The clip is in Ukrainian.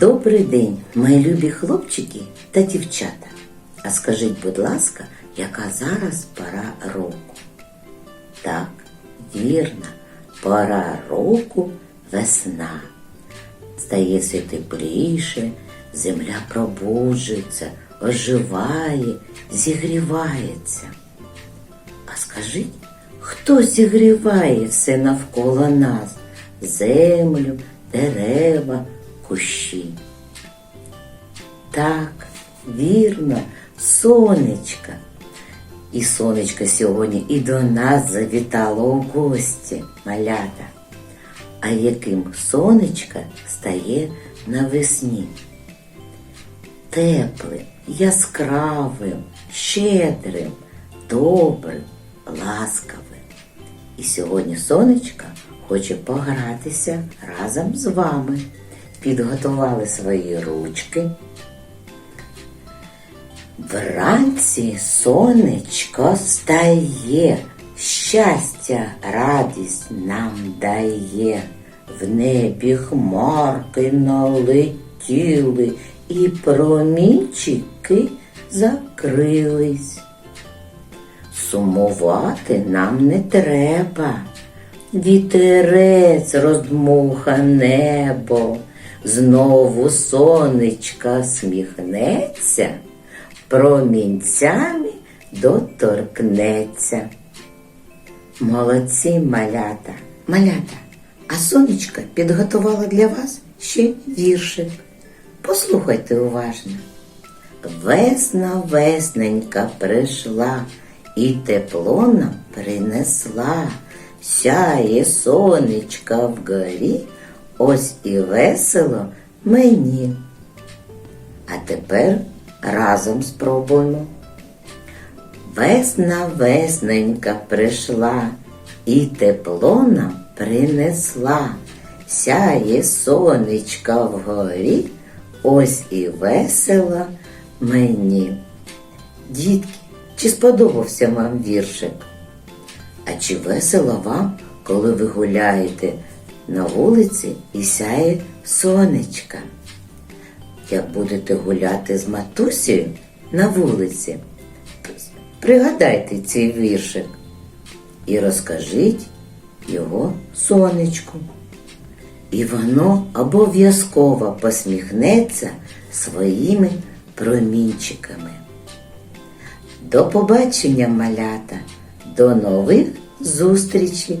Добрий день, мої любі хлопчики та дівчата. А скажіть, будь ласка, яка зараз пора року? Так, вірно, пора року весна. Стає все тепліше, земля пробуджується, оживає, зігрівається. А скажіть, хто зігріває все навколо нас? Землю, дерева, кущі. Так, вірно, сонечка. І сонечко сьогодні і до нас завітало у гості, малята. А яким сонечко стає навесні? Теплим, яскравим, щедрим, добрим, ласкавим. І сьогодні сонечко хоче погратися разом з вами. Підготували свої ручки. Вранці сонечко стає, щастя, радість нам дає. В небі хмарки налетіли, і промінчики закрились. Сумувати нам не треба. Вітерець роздмуха небо, знову сонечка сміхнеться, промінцями доторкнеться. Молодці малята, малята, а сонечка підготувала для вас ще віршик. Послухайте уважно. Весна весненька прийшла і тепло нам принесла. Сяє сонечка вгорі, ось і весело мені. А тепер разом спробуємо. Весна весненька прийшла і тепло нам принесла. Сяє сонечка вгорі, ось і весело мені. Дітки, чи сподобався вам віршик? А чи весело вам, коли ви гуляєте на вулиці і сяє сонечка? Як будете гуляти з матусею на вулиці, пригадайте цей віршик і розкажіть його сонечку. І воно обов'язково посміхнеться своїми промінчиками. До побачення, малята, до нових зустрічей!